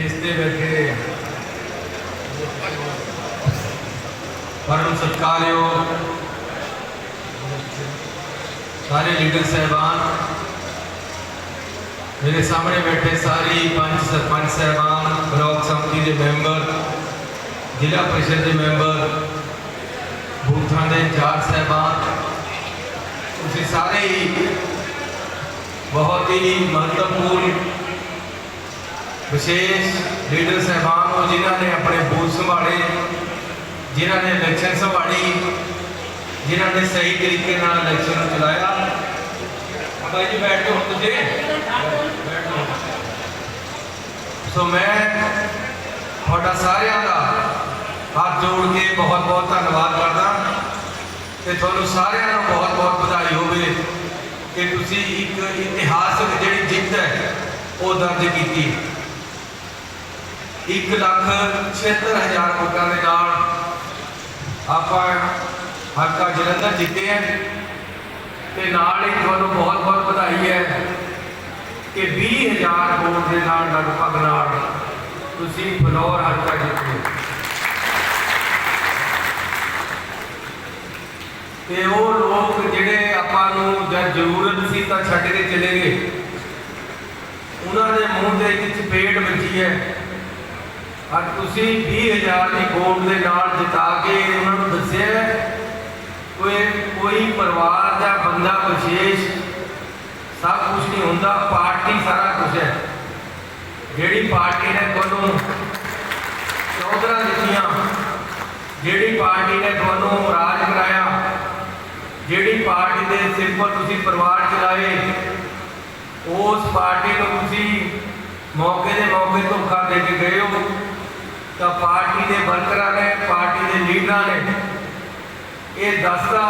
Stage ਤੇ ਬੈਠੇ ਪਰਮ ਸਤਿਕਾਰਯੋਗ ਸਾਰੇ ਲੀਡਰ ਸਹਿਬਾਨ ਮੇਰੇ ਸਾਹਮਣੇ ਬੈਠੇ ਸਾਰੀ ਪੰਚ ਸਰਪੰਚ ਸਹਿਬਾਨ ਬਲਾਕ ਸੰਮਤੀ ਦੇ ਮੈਂਬਰ ਜ਼ਿਲ੍ਹਾ ਪ੍ਰੀਸ਼ਦ ਦੇ ਮੈਂਬਰ ਬੂਥਾਂ ਦੇ ਇੰਚਾਰਜ ਸਹਿਬਾਨ ਤੁਸੀਂ ਸਾਰੇ ਹੀ ਬਹੁਤ ਹੀ ਮਹੱਤਵਪੂਰਨ ਵਿਸ਼ੇਸ਼ ਲੀਡਰ ਸਹਿਬਾਨ ਨੂੰ ਜਿਨ੍ਹਾਂ ਨੇ ਆਪਣੇ ਬੂਥ ਸੰਭਾਲੇ, ਜਿਨ੍ਹਾਂ ਨੇ ਇਲੈਕਸ਼ਨ ਸੰਭਾਲੀ, ਜਿਨ੍ਹਾਂ ਨੇ ਸਹੀ ਤਰੀਕੇ ਨਾਲ ਇਲੈਕਸ਼ਨ ਨੂੰ ਚਲਾਇਆ। ਬਾਈ ਜੀ, ਬੈਠ ਕੇ ਹੁਣ ਤੁਸੀਂ। ਸੋ ਮੈਂ ਤੁਹਾਡਾ ਸਾਰਿਆਂ ਦਾ ਹੱਥ ਜੋੜ ਕੇ ਬਹੁਤ ਬਹੁਤ ਧੰਨਵਾਦ ਕਰਦਾ ਤੇ ਤੁਹਾਨੂੰ ਸਾਰਿਆਂ ਨੂੰ ਬਹੁਤ ਬਹੁਤ ਵਧਾਈ ਹੋਵੇ ਕਿ ਤੁਸੀਂ ਇੱਕ ਇਤਿਹਾਸਕ ਜਿਹੜੀ ਜਿੱਤ ਹੈ, ਉਹ ਦਰਜ ਕੀਤੀ। 1 ਲੱਖ 76000 ਵੋਟਾਂ ਦੇ ਨਾਲ ਆਪਾਂ ਹਲਕਾ ਜਲੰਧਰ ਜਿੱਤੇ ਹੈ ਤੇ ਨਾਲ ਹੀ ਤੁਹਾਨੂੰ ਬਹੁਤ ਬਹੁਤ ਵਧਾਈ ਹੈ ਕਿ 20000 ਵੋਟ ਦੇ ਨਾਲ ਲਗਭਗ ਨਾਲ ਤੁਸੀਂ ਫਲੋਰ ਹਲਕਾ ਜਿੱਤੇ ਤੇ ਉਹ ਲੋਕ ਜਿਹੜੇ ਆਪਾਂ ਨੂੰ ਜਦ ਜ਼ਰੂਰਤ ਸੀ ਤਾਂ ਛੱਡ ਕੇ ਚਲੇ ਗਏ। ਉਹਨਾਂ ਦੇ ਮੂੰਹ ਤੇ ਇੱਕ ਚਪੇੜ ਵੱਜੀ ਹੈ। ਅੱਜ ਤੁਸੀਂ 20000 ਦੀ ਵੋਟ ਦੇ ਨਾਲ ਜਿਤਾ ਕੇ ਉਹਨਾਂ ਨੂੰ ਦੱਸਿਆ ਹੈ, ਕੋਈ ਕੋਈ ਪਰਿਵਾਰ ਦਾ ਬੰਦਾ ਵਿਸ਼ੇਸ਼ ਸਭ ਕੁਝ ਨਹੀਂ ਹੁੰਦਾ ਪਾਰਟੀ ਸਾਰਾ ਕੁਝ ਹੈ। ਜਿਹੜੀ ਪਾਰਟੀ ਨੇ ਤੁਹਾਨੂੰ ਚੌਧਰਾ ਦਿੱਤੀਆਂ ਜਿਹੜੀ ਪਾਰਟੀ ਨੇ ਤੁਹਾਨੂੰ ਰਾਜ ਕਰਾਇਆ ਜਿਹੜੀ ਪਾਰਟੀ ਦੇ ਸਿਰ ਪਰ ਤੁਸੀਂ ਪਰਿਵਾਰ ਚਲਾਏ ਉਸ ਪਾਰਟੀ ਨੂੰ ਤੁਸੀਂ ਮੌਕੇ ਦੇ ਮੌਕੇ ਧੋਖਾ ਦੇ ਕੇ ਗਏ ਹੋ। ਤਾਂ ਪਾਰਟੀ ਦੇ ਵਰਕਰਾਂ ਨੇ, ਪਾਰਟੀ ਦੇ ਲੀਡਰਾਂ ਨੇ ਇਹ ਦੱਸਦਾ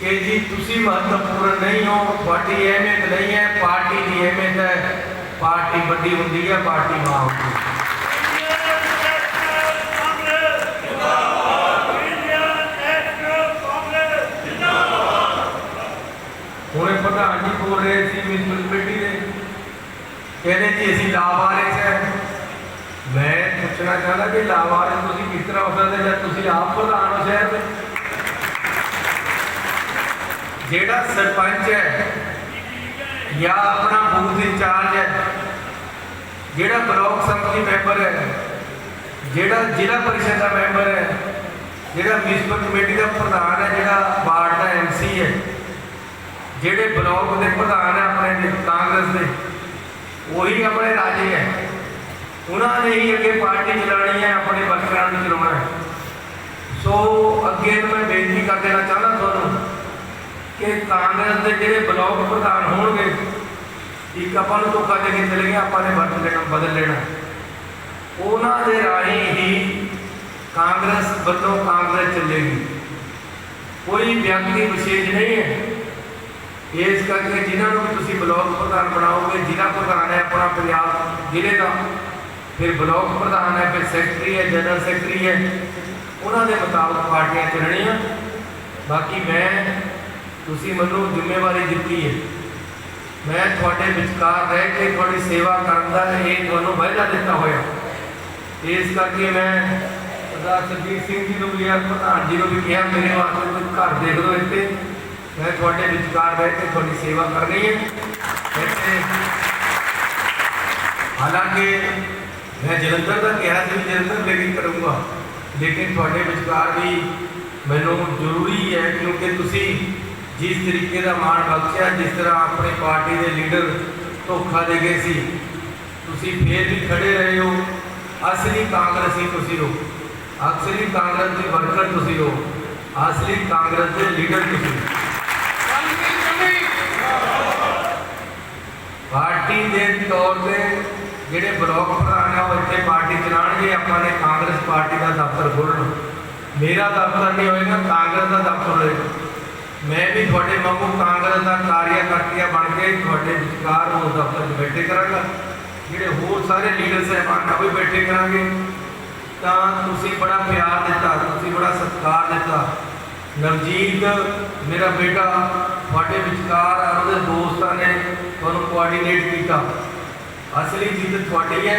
ਕਿ ਜੀ ਤੁਸੀਂ ਮਹੱਤਵਪੂਰਨ ਨਹੀਂ ਹੋ, ਤੁਹਾਡੀ ਅਹਿਮੀਅਤ ਨਹੀਂ ਹੈ, ਪਾਰਟੀ ਦੀ ਅਹਿਮੀਅਤ ਹੈ, ਪਾਰਟੀ ਵੱਡੀ ਹੁੰਦੀ ਹੈ, ਪਾਰਟੀ ਮਾਂ ਹੁੰਦੀ ਹੈ। ਹੁਣੇ ਪ੍ਰਧਾਨ ਜੀ ਬੋਲ ਰਹੇ ਸੀ ਮਿਊਨਿਸਪਲ ਕਮੇਟੀ ਦੇ। ਕਹਿੰਦੇ ਜੀ ਅਸੀਂ ਲਾਵਾਰਿਸ ਹੈ। ਮੈਂ ਪੁੱਛਣਾ ਚਾਹੁੰਦਾ ਕਿ ਲਾਵਾਰਿਸ ਤੁਸੀਂ ਕਿਸ ਤਰ੍ਹਾਂ ਹੋ ਸਕਦੇ ਜਦ ਤੁਸੀਂ ਆਪ ਪ੍ਰਧਾਨ ਹੋ ਸ਼ਹਿਰ ਦੇ? ਜਿਹੜਾ ਸਰਪੰਚ ਹੈ ਜਾਂ ਆਪਣਾ ਬੂਥ ਇੰਚਾਰਜ ਹੈ, ਜਿਹੜਾ ਬਲਾਕ ਸੰਮਤੀ ਮੈਂਬਰ ਹੈ, ਜਿਹੜਾ ਜ਼ਿਲ੍ਹਾ ਪਰਿਸ਼ਦ ਦਾ ਮੈਂਬਰ ਹੈ, ਜਿਹੜਾ ਮਿਊਨਿਸਪਲ ਕਮੇਟੀ ਦਾ ਪ੍ਰਧਾਨ ਹੈ, ਜਿਹੜਾ ਵਾਰਡ ਦਾ ਐਮਸੀ ਹੈ, ਜਿਹੜੇ ਬਲਾਕ ਦੇ ਪ੍ਰਧਾਨ ਹੈ ਆਪਣੇ ਕਾਂਗਰਸ ਦੇ, ਉਹੀ ਆਪਣੇ ਰਾਜੇ ਹੈ। ਉਹਨਾਂ ਨੇ ਹੀ ਅੱਗੇ ਪਾਰਟੀ ਚਲਾਉਣੀ ਹੈ, ਆਪਣੇ ਵਰਕਰਾਂ ਨੂੰ ਚਲਾਉਣਾ ਹੈ। ਸੋ ਅੱਗੇ ਮੈਂ ਬੇਨਤੀ ਕਰ ਦੇਣਾ ਚਾਹੁੰਦਾ ਤੁਹਾਨੂੰ ਕਿ ਕਾਂਗਰਸ ਦੇ ਜਿਹੜੇ ਬਲਾਕ ਪ੍ਰਧਾਨ ਹੋਣਗੇ, ਇੱਕ ਆਪਾਂ ਨੂੰ ਧੋਖਾ ਦੇ ਕੇ ਚਲੇ ਗਏ, ਆਪਾਂ ਨੇ ਵਰਤ ਲੈਣਾ, ਬਦਲ ਲੈਣਾ। ਉਹਨਾਂ ਦੇ ਰਾਹੀਂ ਹੀ ਕਾਂਗਰਸ ਵੱਲੋਂ ਕਾਂਗਰਸ ਚੱਲੇਗੀ। ਕੋਈ ਵਿਅਕਤੀ ਵਿਸ਼ੇਸ਼ ਨਹੀਂ ਹੈ। ਇਸ ਕਰਕੇ ਜਿਨ੍ਹਾਂ ਨੂੰ ਵੀ ਤੁਸੀਂ ਬਲਾਕ ਪ੍ਰਧਾਨ ਬਣਾਓਗੇ, ਜ਼ਿਲ੍ਹਾ ਪ੍ਰਧਾਨ ਹੈ ਆਪਣਾ ਪੰਜਾਬ ਜ਼ਿਲ੍ਹੇ ਦਾ ਫਿਰ ਬਲਾਕ ਪ੍ਰਧਾਨ ਹੈ, ਫਿਰ ਸੈਕਟਰੀ ਹੈ, ਜਨਰਲ ਸੈਕਟਰੀ ਹੈ। ਉਹਨਾਂ ਦੇ ਮੁਤਾਬਕ ਪਾਰਟੀਆਂ ਚੱਲਣੀਆਂ ਬਾਕੀ ਮੈਂ, ਤੁਸੀਂ ਮੈਨੂੰ ਜ਼ਿੰਮੇਵਾਰੀ ਦਿੱਤੀ ਹੈ। ਮੈਂ ਤੁਹਾਡੇ ਵਿਚਕਾਰ ਰਹਿ ਕੇ ਤੁਹਾਡੀ ਸੇਵਾ ਕਰਨ ਦਾ ਇਹ ਤੁਹਾਨੂੰ ਵਾਅਦਾ ਦਿੱਤਾ ਹੋਇਆ। ਇਸ ਕਰਕੇ ਮੈਂ ਸਰਦਾਰ ਸਰਜੀਤ ਸਿੰਘ ਜੀ ਨੂੰ ਵੀ ਯਾਰ ਪ੍ਰਧਾਨ ਜੀ ਨੂੰ ਵੀ ਕਿਹਾ, ਮੇਰੇ ਵਾਸਤੇ ਕੋਈ ਘਰ ਦੇਖ ਲਓ ਇੱਥੇ। ਮੈਂ ਤੁਹਾਡੇ ਵਿਚਕਾਰ ਰਹਿ ਕੇ ਤੁਹਾਡੀ ਸੇਵਾ ਕਰਨੀ ਹੈ। ਇੱਥੇ ਹਾਲਾਂਕਿ ਮੈਂ ਜਲੰਧਰ ਦਾ ਕਿਹਾ ਸੀ ਵੀ ਜਲੰਧਰ ਲੇਕਿਨ ਕਰੂੰਗਾ ਲੇਕਿਨ ਤੁਹਾਡੇ ਵਿਚਕਾਰ ਵੀ ਮੈਨੂੰ ਜ਼ਰੂਰੀ ਹੈ ਕਿਉਂਕਿ ਤੁਸੀਂ ਜਿਸ ਤਰੀਕੇ ਦਾ ਮਾਣ ਬਖਸ਼ਿਆ ਜਿਸ ਤਰ੍ਹਾਂ ਆਪਣੀ ਪਾਰਟੀ ਦੇ ਲੀਡਰ ਧੋਖਾ ਦੇ ਗਏ ਸੀ ਤੁਸੀਂ ਫੇਰ ਵੀ ਖੜੇ ਰਹੇ ਹੋ ਅਸਲੀ ਕਾਂਗਰਸੀ ਤੁਸੀਂ ਹੋ ਅਸਲੀ ਕਾਂਗਰਸ ਦੇ ਵਰਕਰ ਤੁਸੀਂ ਹੋ ਅਸਲੀ ਕਾਂਗਰਸ ਦੇ ਲੀਡਰ ਤੁਸੀਂ ਹੋ ਪਾਰਟੀ ਦੇ ਤੌਰ ਤੇ ਜਿਹੜੇ ਬਲਾਕ ਪ੍ਰਧਾਨ ਆ ਉਹ ਇੱਥੇ ਪਾਰਟੀ ਚਲਾਣਗੇ ਆਪਾਂ ਨੇ ਕਾਂਗਰਸ ਪਾਰਟੀ ਦਾ ਦਫ਼ਤਰ ਖੋਲ੍ਹਣਾ। ਮੇਰਾ ਦਫ਼ਤਰ ਨਹੀਂ ਹੋਏਗਾ ਕਾਂਗਰਸ ਦਾ ਦਫ਼ਤਰ ਹੋਏਗਾ। ਮੈਂ ਵੀ ਤੁਹਾਡੇ ਵਾਂਗੂ ਕਾਂਗਰਸ ਦਾ ਕਾਰਿਆਕਰਤਾ ਬਣ ਕੇ ਤੁਹਾਡੇ ਵਿਚਕਾਰ ਉਹ ਦਫ਼ਤਰ 'ਚ ਬੈਠੇ ਕਰਾਂਗਾ। ਜਿਹੜੇ ਹੋਰ ਸਾਰੇ ਲੀਡਰ ਸਾਹਿਬਾਨ ਆ ਵੀ ਬੈਠੇ ਕਰਾਂਗੇ। ਤਾਂ ਤੁਸੀਂ ਬੜਾ ਪਿਆਰ ਦਿੱਤਾ ਤੁਸੀਂ ਬੜਾ ਸਤਿਕਾਰ ਦਿੱਤਾ। ਨਵਜੀਤ ਮੇਰਾ ਬੇਟਾ ਤੁਹਾਡੇ ਵਿਚਕਾਰ ਆ, ਉਹਦੇ ਦੋਸਤਾਂ ਨੇ ਤੁਹਾਨੂੰ ਕੋਆਰਡੀਨੇਟ ਕੀਤਾ। ਅਸਲੀ ਜਿੱਤ ਤੁਹਾਡੀ ਹੈ,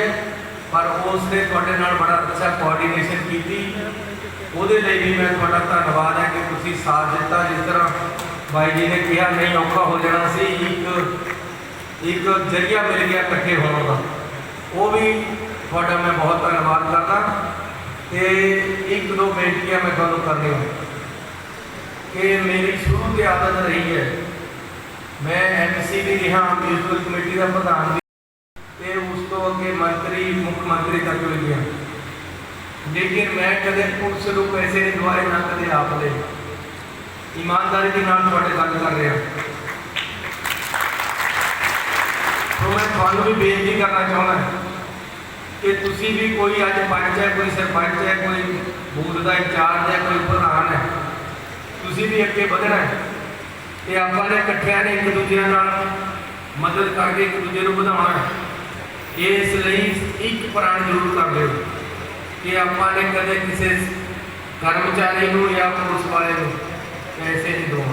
ਪਰ ਉਸ ਨੇ ਤੁਹਾਡੇ ਨਾਲ ਬੜਾ ਅੱਛਾ ਕੋਆਰਡੀਨੇਸ਼ਨ ਕੀਤੀ। ਉਹਦੇ ਲਈ ਵੀ ਮੈਂ ਤੁਹਾਡਾ ਧੰਨਵਾਦ ਹੈ ਕਿ ਤੁਸੀਂ ਸਾਥ ਦਿੱਤਾ। ਜਿਸ ਤਰ੍ਹਾਂ ਬਾਈ ਜੀ ਨੇ ਕਿਹਾ, ਨਹੀਂ, ਔਖਾ ਹੋ ਜਾਣਾ ਸੀ। ਇੱਕ ਇੱਕ ਜਰੀਆ ਮਿਲ ਗਿਆ ਇਕੱਠੇ ਹੋਣ ਦਾ। ਉਹ ਵੀ ਤੁਹਾਡਾ ਮੈਂ ਬਹੁਤ ਧੰਨਵਾਦ ਕਰਦਾ। ਤੇ ਇੱਕ ਦੋ ਬੇਨਤੀਆਂ ਮੈਂ ਤੁਹਾਨੂੰ ਕਰਨੀ ਹੈ ਕਿ ਮੇਰੀ ਸ਼ੁਰੂ ਤੋਂ ਆਦਤ ਰਹੀ ਹੈ। ਮੈਂ ਐਮਸੀ ਵੀ ਰਿਹਾ ਮਿਊਨਿਸਪਲ ਕਮੇਟੀ ਦਾ ਪ੍ਰਧਾਨ ਵੀ ਤੇ ਉਸ ਤੋਂ ਅੱਗੇ ਮੰਤਰੀ, ਮੁੱਖ ਮੰਤਰੀ ਤੱਕ ਵੀ ਗਿਆ। ਲੇਕਿਨ ਮੈਂ ਕਦੇ ਪੁਲਿਸ ਨੂੰ ਪੈਸੇ ਨਹੀਂ ਦਵਾਏ ਨਾ ਕਦੇ ਆਪ ਦੇ। ਇਮਾਨਦਾਰੀ ਦੇ ਨਾਲ ਤੁਹਾਡੇ ਗੱਲ ਕਰ ਰਿਹਾ। ਸੋ ਮੈਂ ਤੁਹਾਨੂੰ ਵੀ ਬੇਨਤੀ ਕਰਨਾ ਚਾਹੁੰਦਾ ਕਿ ਤੁਸੀਂ ਵੀ ਕੋਈ ਅੱਜ ਪੰਚ ਹੈ, ਕੋਈ ਸਰਪੰਚ ਹੈ, ਕੋਈ ਬੂਥ ਦਾ ਇੰਚਾਰਜ ਹੈ, ਕੋਈ ਪ੍ਰਧਾਨ ਹੈ, ਤੁਸੀਂ ਵੀ ਅੱਗੇ ਵਧਣਾ ਹੈ ਤੇ ਆਪਾਂ ਨੇ ਇਕੱਠਿਆਂ ਨੇ ਇੱਕ ਦੂਜੇ ਨਾਲ ਮਦਦ ਕਰਕੇ ਇੱਕ ਦੂਜੇ ਨੂੰ ਵਧਾਉਣਾ ਹੈ। ਇਸ ਲਈ ਇੱਕ ਪ੍ਰਾਣ ਜ਼ਰੂਰ ਕਰ ਲਿਓ ਕਿ ਆਪਾਂ ਨੇ ਕਦੇ ਕਿਸੇ ਕਰਮਚਾਰੀ ਨੂੰ ਜਾਂ ਪੁਲਿਸ ਵਾਲੇ ਨੂੰ ਪੈਸੇ ਨਹੀਂ ਦਵਾਉਣੇ।